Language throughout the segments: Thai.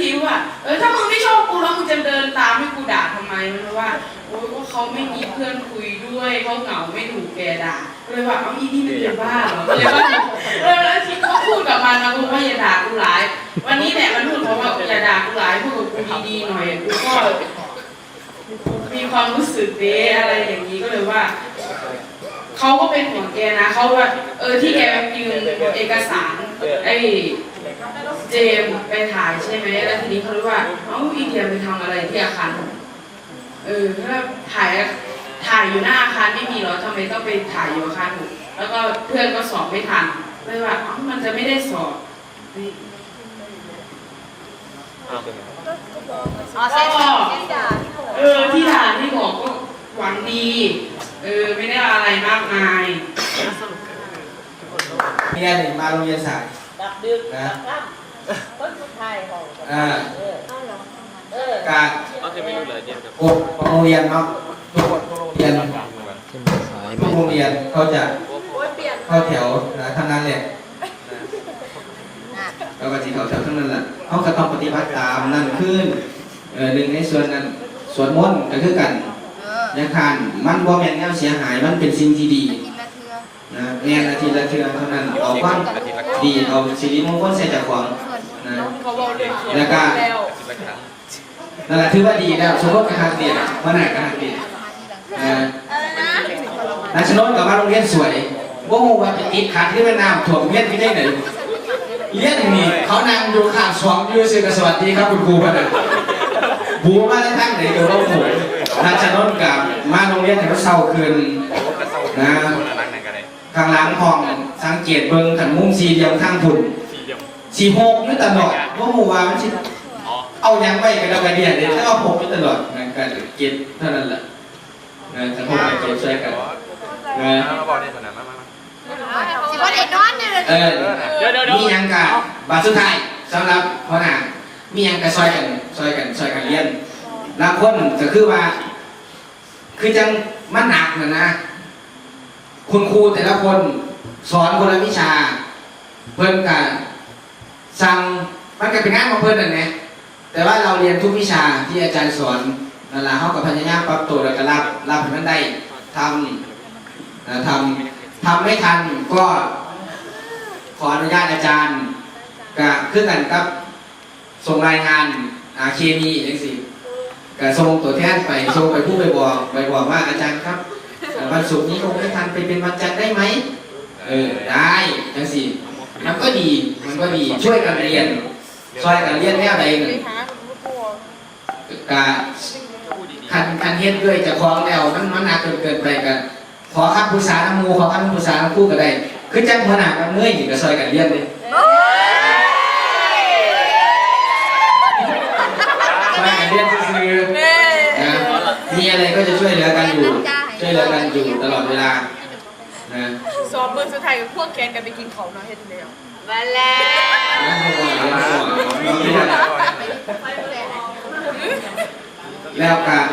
ทีว่าเออถ้ามึงไม่ชอบกูแล้วมึงจะเดินตามให้กูด่าทำไมมันเลยว่าโอ้ยก็เขาไม่มีเพื่อนคุยด้วยเขาเหงาไม่ถูกแกด่าเลยว่าเอาอีนี่มันเป็นบ้าเหรอเลยว่าเออแล้วทีเขาพูดกับมันนะกูว่าอย่าด่ากูหลาย วันนี้แหละมันพูดเพราะว่าอย่าด่ากูหลายพูดกับกูดีๆหน่อยกูก็มีความรู้สึกเด้อะไรอย่างนี้ก็เลยว่าเขาก็เป็นห่วงแกนะเขาว่า เออที่แกยืมเอกสารไอ้ เจมส์ไปถ่ายใช่ไหมแล้วทีนี้เขารู้ว่าเอ้าอีเดียไปทำอะไรที่อาคารเออแล้วถ่ายถ่ายอยู่หน้าอาคารไม่มีเหรอทำไมต้องไปถ่ายอยู่อาคารหกแล้วก็เพื่อนก็สอบไม่ทันเลยว่าเอ้ามันจะไม่ได้สอบนี่อ๋อเส้นเส้นด่าที่ผมเออที่ด่าที่บอกก็หวังดี เออไม่ได้อะไรมากมายมีอันหนึ่งมาโรงเรียนสายดับดึกดับ ค่ำต้นสุดท้ายของอ่า เออเออการก็คือไม่รู้เลยเนี่ยครับกโรงเรียนเนาะทุกคนโรงเรียนทุกโรงเรียนเขาจะเข้าแถวนะทั้งนั้นแหละนะแล้วก็ที่เขาแถวทั้งนั้นแหละเขาก็ต้องปฏิบัติตามนั่นขึ้นเออหนึ่งในส่วนนั้นส่วนมนต์ก็คือกันเออยัคานมันบ่แม่นแนวเสียหายมันเป็นสิ่งที่ดีกินละเทือนะแม่นอาทิตย์ละเทื่อเท่านั้นเอาความดีเอาสิริมงคลใส่เจากของส่ว นนะเขาบอกเรื่องแล้วก็ แล้วนั่นแหละถือว่าดีแล้วสมมติกระหักเดียนวันไหนกระหักเดียนนะนัชนนท์กับมาโรงเรียนสวยว่าหูว่าไปติดขัดที่แม่น้ำถ่วมเรียนที่ได้ไหนเรียนอย่างนี้เขานั่งอยู่ข้างสองอยู่สื่อสวัสดีครับคุณครูพันธุ์บูมาได้ทั้งไหนเดี๋ยวเราหูนัชนนท์กับมาโรงเรียนแต่ว่าเศร้าคืนนะคนละรักไหนกันเลยข้างหลังห้องสังเกตเบิ่งขันมุมสี่เหลี่ยมข้างพุ่น สี่เหลี่ยมสี่หกอยู่ตลอดว่าหูว่ามันสิอ๋อเอายังไว้กันแล้วกันเนี่ยเดี๋ยวถ้าเอาผมไปตลอดนะการเก็บเท่านั้นแหละนะถ้าผมไปเก็บช่วยกันนะมาบอกในสนามมามาสิว่าเด็กนอนเนี่ยเออเดี๋ยวเดี๋ยวเดี๋ยวมียังกะบาทสุดท้ายสำหรับพ่อหนามียังกะช่วยกันช่วยกันช่วยกันเรียนบางคนก็คือว่า คือจังมันหนักนะนะคุณครูแต่ละคนสอนคนละวิชา เพิ่นกัน สั่งมันก็เป็นงานของเพิ่อนนั่นแหละแต่ว่าเราเรียนทุกวิชาที่อาจารย์สอนนั่นแหละเขากับพยายามปรับตัวแล้วก็รับรับให้มันได้ทำทำทำไม่ทันก็ขออนุญาตอาจารย์ก็คือกันกับส่งรายงานอาเคมีเองสิก็ส่งตัวแทนไปส่งไปผู้ไปบอกไปบอกว่าอาจารย์ครับวันศุกร์นี้คงไม่ทันไปเป็นวันจันทร์ได้ไหมเออได้จังสิ มันก็ดี มันก็ดี ช่วยกันเรียน ช่วยกันเรียนแนวใดหนึ่งกะคันคันเฮ็ดด้วยเจะคล้าของแล้วมันมันหนักจนเกินไปกัน ขอคำปรึกษาน้ำหมูขอคำปรึกษาน้ำคู่ก็ได้คือจังหัวหน้ากับเมื่อยอยู่กับซอยกันเรียนเลยซอยกันเรียนซื่อๆนะมีอะไรก็จะช่วยเหลือกันอยู่ ช่วยเหลือกันอยู่ตลอดเวลานะ สอบมือสุดท้ายกับพวกแกนกันไปกินเขาเนาะเฮ็ดแล้วมาแล้วน้ำห่วงน้ำห่วงน้ำห่วงแล้วกัน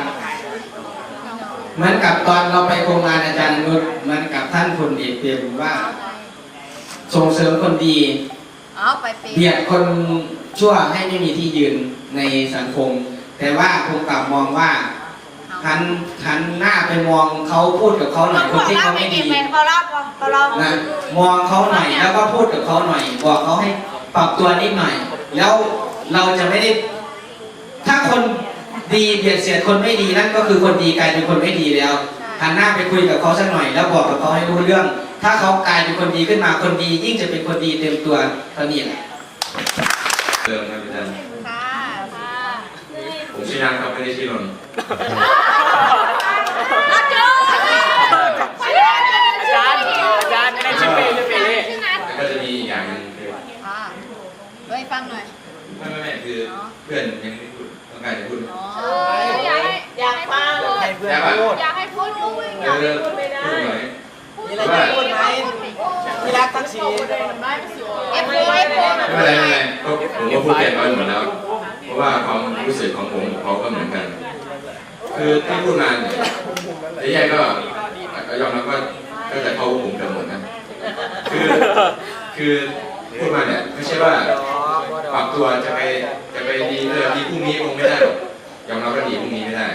เหมือนกับตอนเราไปโครงงานอาจารย์นุชเหมือนกับท่านพลเอกเปรียบว่า ส่งเสริมคนดีเอาไปเป็นเบียดคนชั่วให้ไม่มีที่ยืนในสังคม แต่ว่าคงกลับมองว่า หันหันหน้าไปมองเขาพูดกับเขาหน่อยคนที่เขาไม่ดีพอรอบพอรอบนะมองเขาหน่อยแล้วก็พูดกับเขาหน่อย บอกเขาให้ปรับตัวนิดหน่อย แล้วเราจะไม่ได้ ถ้าคนดีเบียดเสียดคนไม่ดีนั่นก็คือคนดีกลายเป็นคนไม่ดีแล้วหันหน้าไปคุยกับเขาสักหน่อย แล้วบอกกับเขาให้รู้เรื่อง ถ้าเขากลายเป็นคนดีขึ้นมาคนดี ยิ่งจะเป็นคนดีเต็มตัวเท่านี้แหละเดิมครับอาจารย์ค่ะค่ะผม ชื่อนันครับไม่ได้ชื่อนนท์อาจารย์ อาจารย์ไม่ได้ชื่อเปย์ชื่อเปย์แล้วก็จะมีอีกอย่างหนึงคือค่ะเฮ้ยฟังหน่อยไม่ไม่ไม่คือเพื่อนยังไม่พูดต้องการจะพูด อ๋ออยากให้อยากฟังให้เพื่อนพูดอยากให้พูดด้วยเออพูดหน่อยมีอะไรจะพูดไหมมีรักทักษีเอฟโอเอฟโอไม่เป็นไรไม่เป็นไรก็ผมก็พูดเต็มไปหมดแล้วเราะว่าความรู้สึกของผมเขาก็เหมือนกัน คือที่พูดมาเนี่ยไอ้แย่ก็ก็ยอมรับว่าก็จะเขาผมเกือบหมดนะ คือคือพูดมาเนี่ยไม่ใช่ว่าปรับตัวจะไปจะไปดีเลยดีพรุ่งนี้คงไม่ได้ยอมรับว่าดีพรุ่งนี้ไม่ได้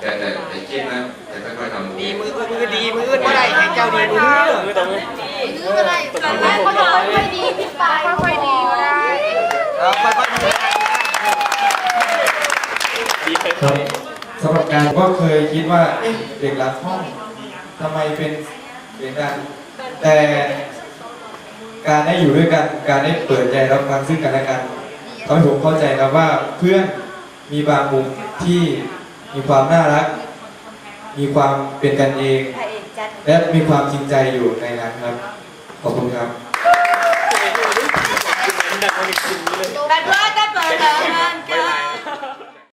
แต่แต่แต่คิดนะแต่ค่อยๆทำดีมือมือดีมือบ่ได้ให้เจ้าดีมือมือตรงนี้คืออะไรแต่แม่ก็ค่อยดีพี่ปาค่อยๆดีก็ได้ เราค่อยๆ ดีเคยครับสำหรับการก็เคยคิดว่าเอ๊ะเด็กหลังห้องทำไมเป็นเด็กดังแต่การได้อยู่ด้วยกัน การได้เปิดใจรับฟังซึ่งกันและกันทำให้ผมเข้าใจครับว่าเพื่อนมีบางมุมที่มีความน่ารัก มีความเป็นกันเองพระเอกจัดและมีความจริงใจอยู่ในนั้นครับ ขอบคุณครับดังคนอีกทีเลยแบบว่าจะเปิดเผยงานกัน